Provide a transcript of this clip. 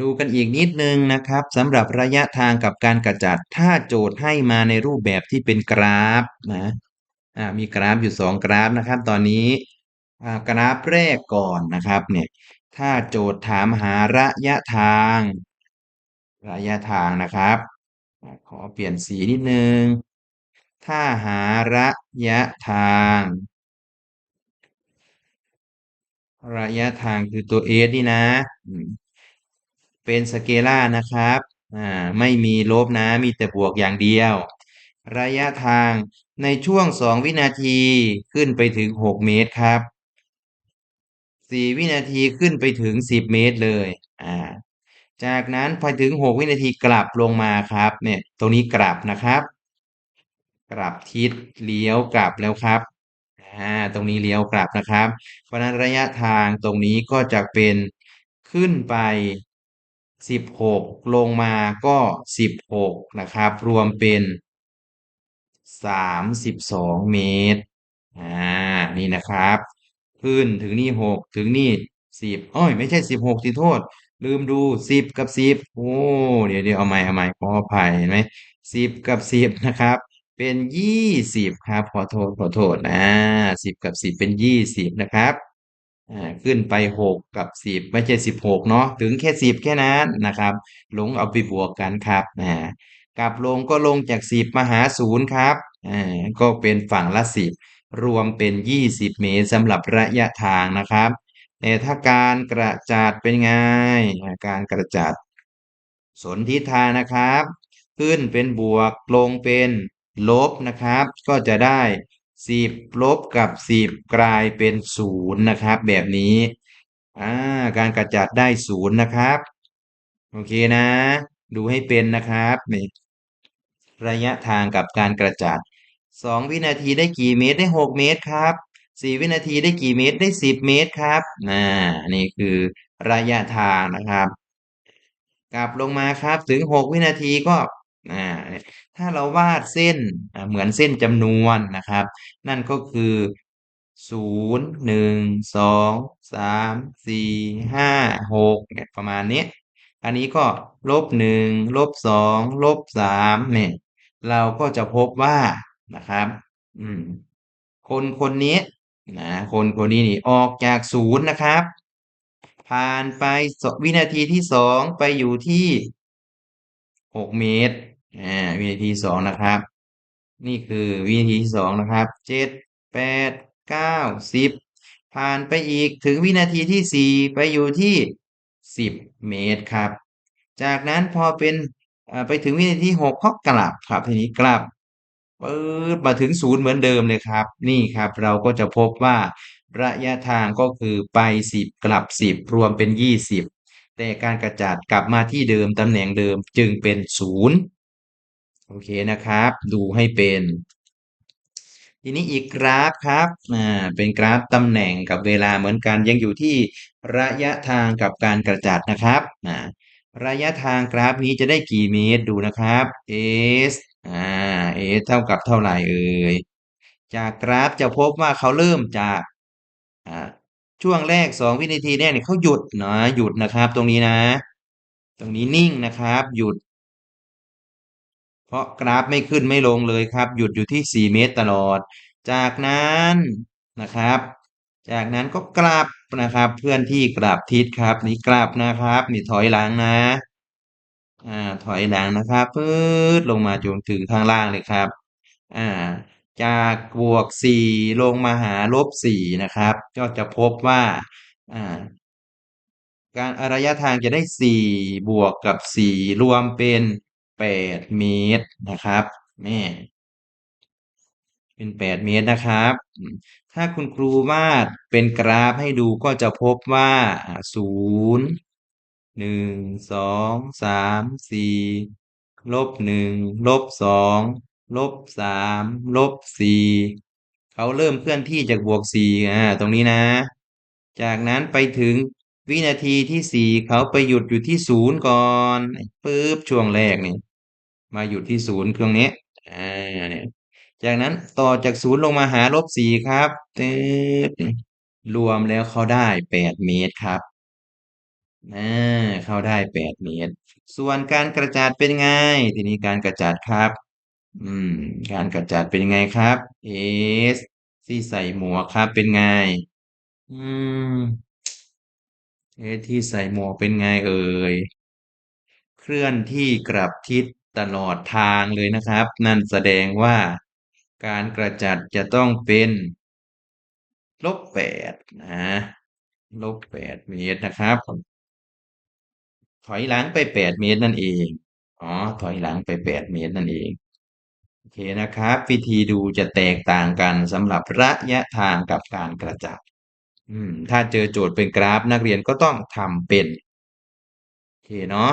ดูกันอีกนิดนึงนะครับสำหรับระยะทางกับการกระจัดถ้าโจทย์ให้มาในรูปแบบที่เป็นกราฟนะมีกราฟอยู่สองกราฟนะครับ ตอนนี้กราฟแรกก่อนนะครับเนี่ยถ้าโจทย์ถามหาระยะทาง ระยะทางนะครับ ขอเปลี่ยนสีนิดนึง ถ้าหาระยะทาง ระยะทางคือตัว s นี่นะ เป็นสเกลาร์นะครับอ่าไม่มีลบนะมีแต่บวกอย่างเดียว ระยะทางในช่วง 2 วินาทีขึ้นไปถึง 6 เมตรครับ 4 วินาทีขึ้นไปถึง 10 เมตรเลยอ่าจากนั้นพอถึง 6 วินาทีกลับลงมาครับเนี่ยตรงนี้กลับนะครับ กลับทิศเลี้ยวกลับแล้วครับอ่าตรงนี้เลี้ยวกลับนะครับ เพราะนั้นระยะทางตรงนี้ก็จะเป็นขึ้นไป สิบหกลงมาก็สิบหกนะครับ รวมเป็นสามสิบสองเมตร อ่า นี่นะครับ ขึ้นถึงนี่หกถึงนี่สิบอ้อย ไม่ใช่สิบหกสิโทษ ลืมดูสิบกับสิบโอ้ เดี๋ยวเดี๋ยวเอาใหม่เอาใหม่ขออภัยเห็นไหมสิบกับสิบนะครับ เป็นยี่สิบครับ ขอโทษ ขอโทษนะสิบกับสิบเป็นยี่สิบนะครับ อ่าขึ้นไปหกกับสิบไม่ใช่สิบหกเนาะถึงแค่สิบแค่นั้นนะครับ ลงเอาไปบวกกันครับอ่ากลับลงก็ลงจากสิบมาหาศูนย์ครับอ่าก็เป็นฝั่งละสิบรวมเป็นยี่สิบเมตรสำหรับระยะทางนะครับแต่ถ้าการกระจาดเป็นไงการกระจาดสนทิทางนะครับ ขึ้นเป็นบวกลงเป็นลบนะครับ ก็จะได้ สิบลบกับสิบกลายเป็นศูนย์นะครับ แบบนี้อ่าการกระจัดได้ศูนย์นะครับ โอเคนะ ดูให้เป็นนะครับนี่ระยะทางกับการกระจัดสองวินาทีได้กี่เมตรได้หกเมตรครับสี่วินาทีได้กี่เมตรได้สิบเมตรครับน่านี่คือระยะทางนะครับ กลับลงมาครับถึงหกวินาทีก็อ่า ถ้าเราวาดเส้นเหมือนเส้นจำนวนนะครับ นั่นก็คือศูนย์หนึ่งสองสามสี่ห้าหกเนี่ยประมาณนี้ อันนี้ก็ลบหนึ่งลบสองลบสามเนี่ยเราก็จะพบว่านะครับคนคนนี้นะคนคนนี้นี่ออกจากศูนย์นะครับ ผ่านไปวินาทีที่สองไปอยู่ที่หกเมตร อ่าวินาทีสองนะครับ นี่คือวินาทีที่สองนะครับเจ็ดแปดเก้าสิบผ่านไปอีกถึงวินาทีที่สี่ไปอยู่ที่สิบเมตรครับ จากนั้นพอเป็นไปถึงวินาทีหกเขากลับครับทีนี้กลับปื๊ดมาถึงศูนย์เหมือนเดิมเลยครับ นี่ครับเราก็จะพบว่าระยะทางก็คือไปสิบกลับสิบรวมเป็นยี่สิบแต่การกระจัดกลับมาที่เดิมตำแหน่งเดิมจึงเป็นศูนย์ โอเคนะครับ ดูให้เป็น ทีนี้อีกกราฟครับอ่าเป็นกราฟตำแหน่งกับเวลาเหมือนกันยังอยู่ที่ระยะทางกับการกระจัดนะครับอ่าระยะทางกราฟนี้จะได้กี่เมตรดูนะครับ s อ่า s เท่ากับเท่าไหร่เอ่ยจากกราฟจะพบว่าเขาเริ่มจากอ่าช่วงแรกสองวินาทีแรกเนี่ยเขาหยุดนะหยุดนะครับ ตรงนี้นะ ตรงนี้นิ่งนะครับ หยุด เพราะกราฟไม่ขึ้นไม่ลงเลยครับ หยุดอยู่ที่สี่เมตรตลอด จากนั้นนะครับ จากนั้นก็กลับนะครับเพื่อนที่กลับทิศครับ นี่กลับนะครับ นี่ถอยหลังนะอ่าถอยหลังนะครับพืดลงมาจนถึงข้างล่างเลยครับอ่าจากบวกสี่ลงมาหาลบสี่นะครับ ก็จะพบว่าอ่าการระยะทางจะได้สี่บวกกับสี่รวมเป็น แปดเมตรนะครับแม่เป็นแปดเมตรนะครับ ถ้าคุณครูวาดเป็นกราฟให้ดูก็จะพบว่าศูนย์หนึ่งสองสามสี่ลบหนึ่งลบสองลบสามลบสี่เขาเริ่มเคลื่อนที่จากบวกสี่อ่าตรงนี้นะ จากนั้นไปถึงวินาทีที่สี่เขาไปหยุดอยู่ที่ศูนย์ก่อนปึ๊บช่วงแรกนี่ มาหยุดที่ศูนย์เครื่องนี้อ่าเนี่ยจากนั้นต่อจากศูนย์ลงมาหาลบสี่ครับตึ๊ดรวมแล้วเขาได้แปดเมตรครับอ่าเข้าได้แปดเมตร ส่วนการกระจัดเป็นไง ทีนี้การกระจัดครับ อืม การกระจัดเป็นไงครับเอสที่ใส่หมวกครับเป็นไง อืมเอสที่ใส่หมวกเป็นไงเอ่ย เคลื่อนที่กลับทิศ ตลอดทางเลยนะครับ นั่นแสดงว่าการกระจัดจะต้องเป็นลบแปดนะลบแปดเมตรนะครับ ถอยหลังไปแปดเมตรนั่นเองอ๋อถอยหลังไปแปดเมตรนั่นเองโอเคนะครับ วิธีดูจะแตกต่างกันสำหรับระยะทางกับการกระจัดอืม ถ้าเจอโจทย์เป็นกราฟนักเรียนก็ต้องทำเป็นโอเคเนาะ